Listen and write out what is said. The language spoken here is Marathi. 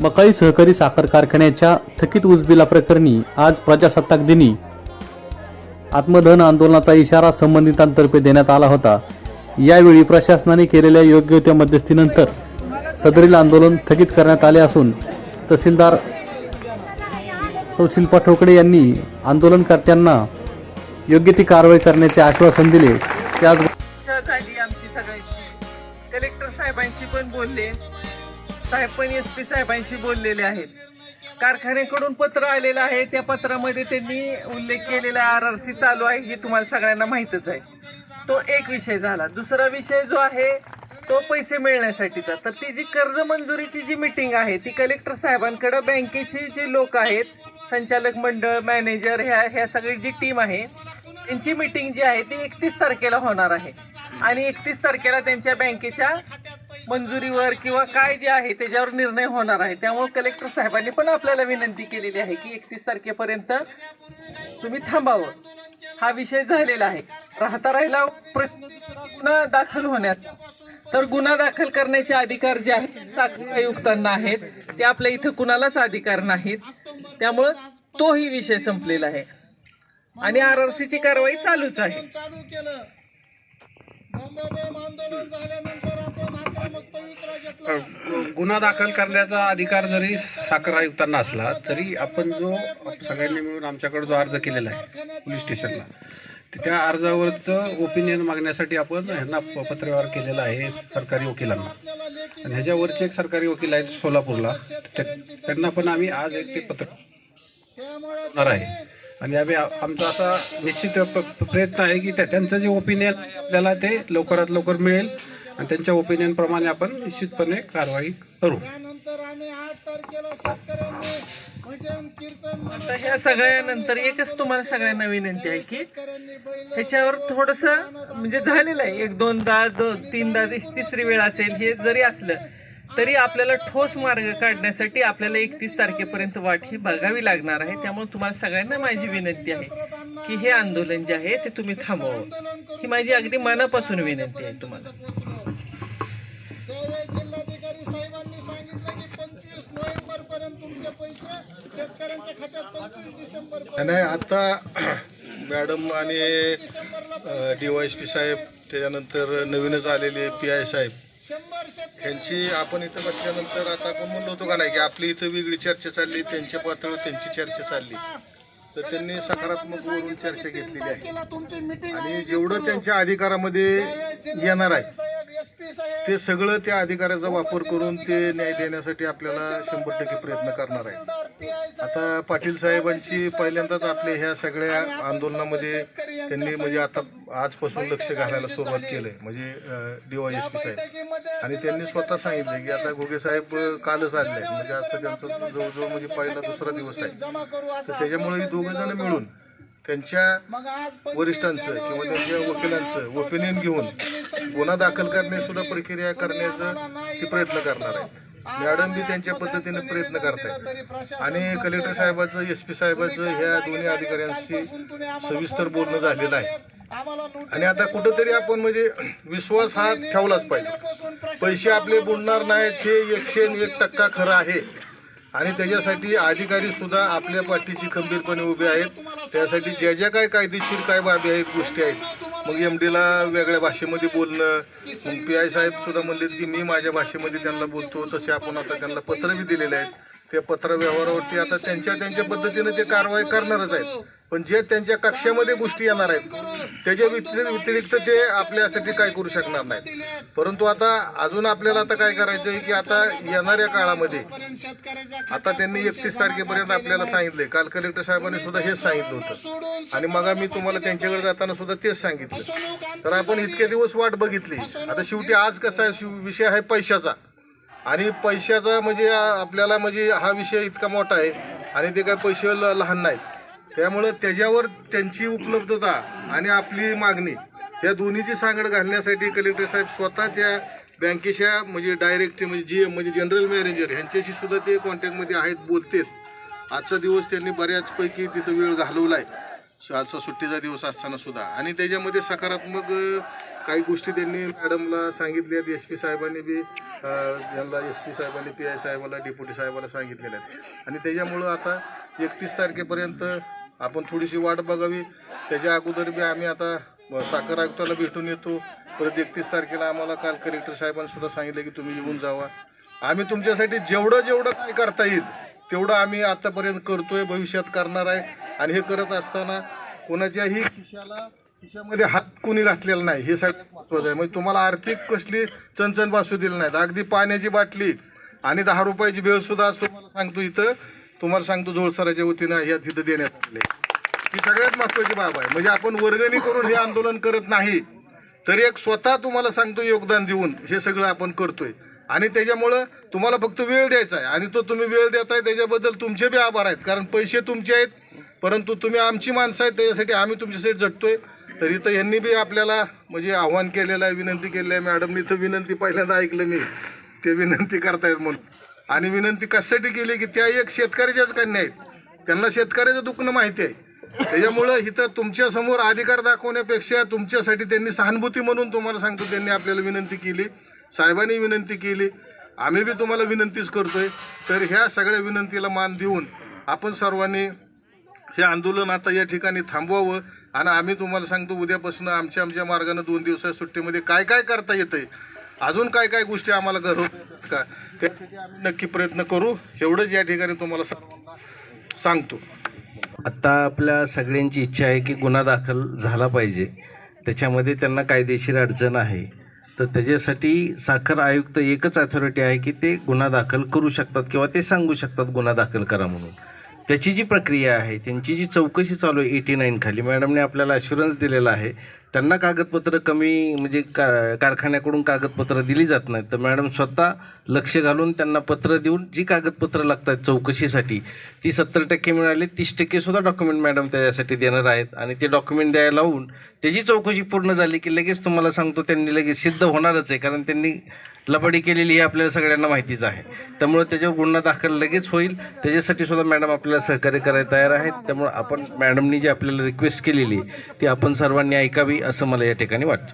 मकाई सहकारी साखर कारखान्याच्या थकीत ऊसबिला प्रकरणी आज प्रजासत्ताक दिनी. आत्मधन आंदोलनाचा इशारा संबंधितांतर्फे देण्यात आला होता. यावेळी प्रशासनाने केलेल्या योग्य त्या मध्यस्थीनंतर सदरील आंदोलन थकीत करण्यात आले असून तहसीलदार सौशिल्पा ठोकडे यांनी आंदोलनकर्त्यांना योग्य ती कारवाई करण्याचे आश्वासन दिले. त्याच आमची सगळ्यांची. कलेक्टर साहेबांशी पण बोलले. साहेब पण एस पी साहेबांशी बोललेले आहेत. कारखान्याकडून पत्र आलेलं आहे. त्या पत्रामध्ये त्यांनी उल्लेख केलेला आर आर सी चालू आहे. हे तुम्हाला सगळ्यांना माहीतच आहे. तो एक विषय झाला. दुसरा विषय जो आहे तो पैसे मिळण्यासाठीचा. तर ती जी कर्ज मंजुरीची जी मिटिंग आहे ती कलेक्टर साहेबांकडे बँकेचे जे लोक आहेत संचालक मंडळ मॅनेजर ह्या ह्या सगळी जी टीम आहे त्यांची मिटिंग जी आहे ती एकतीस तारखेला होणार आहे. आणि एकतीस तारखेला त्यांच्या बँकेच्या मंजुरीवर किंवा काय जे आहे त्याच्यावर निर्णय होणार आहे. त्यामुळे कलेक्टर साहेबांनी पण आपल्याला विनंती केलेली आहे की एकतीस तारखेपर्यंत तुम्ही थांबावं. हा विषय झालेला आहे. राहता राहिला प्रश्न गुन्हा दाखल होण्याचा तर गुन्हा दाखल करण्याचे अधिकार जे आहेत साखर आयुक्तांना आहेत. ते आपल्या इथं कुणालाच अधिकार नाहीत. त्यामुळं तोही विषय संपलेला आहे. आणि आर आर ची कारवाई चालूच आहे. गुन्हा दाखल करण्याचा अधिकार जरी साखर आयुक्तांना असला तरी आपण जो सगळ्यांनी मिळून आमच्याकडे जो अर्ज केलेला आहे पोलीस स्टेशनला त्या अर्जावरचं ओपिनियन मागण्यासाठी आपण ह्यांना प- पत्रव्यवहार केलेला आहे सरकारी वकिलांना. आणि ह्याच्यावरचे एक सरकारी वकील आहेत सोलापूरला त्या- त्यांना पण आम्ही आज एक ते पत्र होणार आहे. आणि आम्ही आमचा असा निश्चित प्रयत्न आहे की त्या- त्यांचं जे ओपिनियन आहे आपल्याला ते लवकरात लवकर मिळेल. आणि त्यांच्या ओपिनियन प्रमाणे आपण निश्चितपणे कारवाई करू. त्यानंतर आम्ही आठ तारखेला शेतकऱ्यांनी भजन कीर्तन आता ह्या सगळ्यानंतर एकच तुम्हाला सगळ्यांना विनंती आहे की शेतकऱ्यांनी बैल ह्याच्यावर थोडस म्हणजे झालेलं आहे. एक दोनदा दोन तीनदा तिसरी वेळ असेल हे जरी असलं तरी आपल्याला ठोस मार्ग काढण्यासाठी आपल्याला एकतीस तारखेपर्यंत वाट ही बघावी लागणार आहे. त्यामुळे तुम्हाला सगळ्यांना माझी विनंती आहे की हे आंदोलन जे आहे ते तुम्ही थांबवावं ही माझी अगदी मनापासून विनंती आहे तुम्हाला. पोहोचलो त्यावेळी जिल्हाधिकारी साहेबांनी सांगितलं की पंचवीस नोव्हेंबर पर्यंत तुमचे पैसे शेतकऱ्यांच्या खात्यात पंचवीस डिसेंबर नाही आता मॅडम आणि पी साहेब त्याच्यानंतर नवीनच आलेले पी आय साहेब. शंभर शेतकरी यांची आपण इथं बसल्यानंतर आता आपण म्हणलो होतो का नाही की आपली इथं वेगळी चर्चा चालली त्यांच्या पातळीवर त्यांची चर्चा चालली. तर त्यांनी सकारात्मक वरून चर्चा घेतलेली आहे. आणि जेवढं त्यांच्या अधिकारामध्ये येणार आहे साहेब एस पी साहेब ते सगळं त्या अधिकाराचा वापर करून ते न्याय देण्यासाठी आपल्याला शंभर टक्के प्रयत्न करणार आहे. साहेब, आता पाटील साहेबांची पहिल्यांदाच आपल्या ह्या सगळ्या आंदोलनामध्ये त्यांनी म्हणजे आता आजपासून लक्ष घालायला सुरुवात केलंय. म्हणजे डीवायएसपी साहेब. बैठकीमध्ये आणि त्यांनी स्वतः सांगितलं की आता घोगे साहेब कालच आले म्हणजे आता त्यांचा जवळजवळ म्हणजे पहिला दुसरा दिवस आहे. तर त्याच्यामुळे दोघं जण मिळून त्यांच्या वरिष्ठांचं किंवा त्यांच्या वकिलांचं ओपिनियन घेऊन गुन्हा दाखल करणे सुद्धा प्रक्रिया करण्याचा ते प्रयत्न करणार आहे. मॅडम बी त्यांच्या पद्धतीने प्रयत्न करतायत. आणि कलेक्टर साहेबाचं एस पी साहेबाचं ह्या दोन्ही अधिकाऱ्यांशी सविस्तर बोलणं झालेलं आहे. आणि आता कुठंतरी आपण म्हणजे विश्वास हा ठेवलाच पाहिजे. पैसे आपले बुडणार नाहीत हे एकशे एक टक्का खरं आहे. आणि त्याच्यासाठी अधिकारी सुद्धा आपल्या पाठीशी खंबीरपणे उभे आहेत. त्यासाठी ज्या ज्या काय कायदेशीर काय बाबी आहेत गोष्टी आहेत मग एम डीला वेगळ्या भाषेमध्ये बोलणं. मग पी आय साहेब सुद्धा म्हणले की मी माझ्या भाषेमध्ये त्यांना बोलतो तसे आपण आता त्यांना पत्र बी दिलेले आहेत. ते पत्र व्यवहारावरती आता त्यांच्या त्यांच्या पद्धतीने ते कारवाई करणारच आहेत. पण जे त्यांच्या कक्षामध्ये गोष्टी येणार आहेत त्याच्या व्यतिरिक्त व्यतिरिक्त ते आपल्यासाठी काय करू शकणार नाहीत. परंतु आता अजून आपल्याला आता काय करायचं आहे की आता येणाऱ्या काळामध्ये आता त्यांनी एकतीस तारखेपर्यंत आपल्याला सांगितले काल कलेक्टर साहेबांनी सुद्धा हेच सांगितलं होतं. आणि मग मी तुम्हाला त्यांच्याकडे जाताना सुद्धा तेच सांगितलं. तर आपण इतके दिवस वाट बघितली. आता शेवटी आज कसा आहे शिव- विषय आहे पैशाचा. आणि पैशाचा म्हणजे आपल्याला म्हणजे हा विषय इतका मोठा आहे आणि ते काय पैसे ल- लहान नाहीत. त्यामुळं त्याच्यावर त्यांची उपलब्धता आणि आपली मागणी या दोन्हीची सांगड घालण्यासाठी कलेक्टर साहेब स्वतः त्या बँकेच्या म्हणजे डायरेक्ट म्हणजे जी म्हणजे जनरल मॅनेजर ह्यांच्याशी सुद्धा ते कॉन्टॅक्टमध्ये आहेत बोलतेत. आजचा दिवस त्यांनी बऱ्याचपैकी तिथं वेळ घालवला आहे आजचा सुट्टीचा दिवस असताना सुद्धा. आणि त्याच्यामध्ये सकारात्मक काही गोष्टी त्यांनी मॅडमला सांगितल्या आहेत. एस पी साहेबांनी बी यांना एस पी साहेबांनी पी आय साहेबाला डेप्युटी साहेबाला सांगितलेल्या आहेत. आणि त्याच्यामुळं आता एकतीस तारखेपर्यंत आपण थोडीशी वाट बघावी. त्याच्या अगोदर बी आम्ही आता साखर आयुक्ताला भेटून येतो. परत एकतीस तारखेला आम्हाला काल कलेक्टर साहेबांनी सुद्धा सांगितलं की तुम्ही येऊन जावा. आम्ही तुमच्यासाठी जेवढं जेवढं काय करता येईल तेवढं आम्ही आतापर्यंत करतोय भविष्यात करणार आहे. आणि हे करत असताना कोणाच्याही खिशाला खिशामध्ये हात कोणी घातलेला नाही हे सगळ्यात महत्वाचं आहे. म्हणजे तुम्हाला आर्थिक कसली चणचण भासू दिली नाहीत. अगदी पाण्याची बाटली आणि दहा रुपयाची भेळ सुद्धा आज तुम्हाला सांगतो इथं. तुम्हाला सांगतो जोळसराच्या वतीनं या तिथं देण्यात आले ही सगळ्यात महत्वाची बाब आहे. म्हणजे आपण वर्गणी करून हे आंदोलन करत नाही तर एक स्वतः तुम्हाला सांगतो योगदान देऊन हे सगळं आपण करतोय. आणि त्याच्यामुळं तुम्हाला फक्त वेळ द्यायचा आहे. आणि तो तुम्ही वेळ देताय त्याच्याबद्दल तुमचे बी आभार आहेत. कारण पैसे तुमचे आहेत परंतु तुम्ही आमची माणसं आहेत त्याच्यासाठी आम्ही तुमच्यासाठी झटतोय तर इथं यांनी बी आपल्याला म्हणजे आव्हान केलेलं आहे विनंती केलेली आहे. मॅडमनी इथं विनंती पहिल्यांदा ऐकलं मी. ते विनंती करतायत म्हणून. आणि विनंती कशासाठी केली की त्या एक शेतकऱ्याच्याच कन्या आहेत. त्यांना शेतकऱ्याचं दुखणं माहिती आहे. त्याच्यामुळं इथं तुमच्यासमोर अधिकार दाखवण्यापेक्षा तुमच्यासाठी त्यांनी सहानुभूती म्हणून तुम्हाला सांगतो त्यांनी आपल्याला विनंती केली. साहेबांनी विनंती केली. आम्ही बी तुम्हाला विनंतीच करतोय. तर ह्या सगळ्या विनंतीला मान देऊन आपण सर्वांनी हे आंदोलन आता या ठिकाणी थांबवावं. आणि आम्ही तुम्हाला सांगतो उद्यापासून आमच्या आमच्या मार्गानं दोन दिवसाच्या सुट्टीमध्ये काय काय करता येतंय? अजून काय काय गोष्टी आम्हाला घर का? त्यासाठी आम्ही नक्की प्रयत्न करू. एवढंच या ठिकाणी तुम्हाला सर्वांना सांगतो. आत्ता आपल्या सगळ्यांची इच्छा आहे की गुन्हा दाखल झाला पाहिजे. त्याच्यामध्ये त्यांना कायदेशीर अडचण आहे. तर त्याच्यासाठी साखर आयुक्त एकच अथॉरिटी आहे की ते गुन्हा दाखल करू शकतात किंवा ते सांगू शकतात गुन्हा दाखल करा म्हणून. त्याची जी प्रक्रिया आहे त्यांची जी चौकशी चालू आहे एटी नाईन खाली मॅडमने आपल्याला अश्युरन्स दिलेला आहे त्यांना कागदपत्र कमी म्हणजे का कारखान्याकडून कागदपत्र दिली जात नाहीत. तर मॅडम स्वतः लक्ष घालून त्यांना पत्र देऊन जी कागदपत्र लागतात चौकशीसाठी ती सत्तर टक्के मिळाली तीस टक्के सुद्धा डॉक्युमेंट मॅडम त्याच्यासाठी देणार आहेत. आणि ते डॉक्युमेंट द्यायला लावून त्याची चौकशी पूर्ण झाली की लगेच तुम्हाला सांगतो त्यांनी लगेच सिद्ध होणारच आहे. कारण त्यांनी लबाडी केलेली ही आपल्याला सगळ्यांना माहितीच आहे. त्यामुळे त्याच्यावर गुन्हा दाखल लगेच होईल. त्याच्यासाठी सुद्धा मॅडम आपल्याला सहकार्य करायला तयार आहेत. त्यामुळे आपण मॅडमनी जी आपल्याला रिक्वेस्ट केलेली ती आपण सर्वांनी ऐकावी. असं मला या ठिकाणी वाटतं.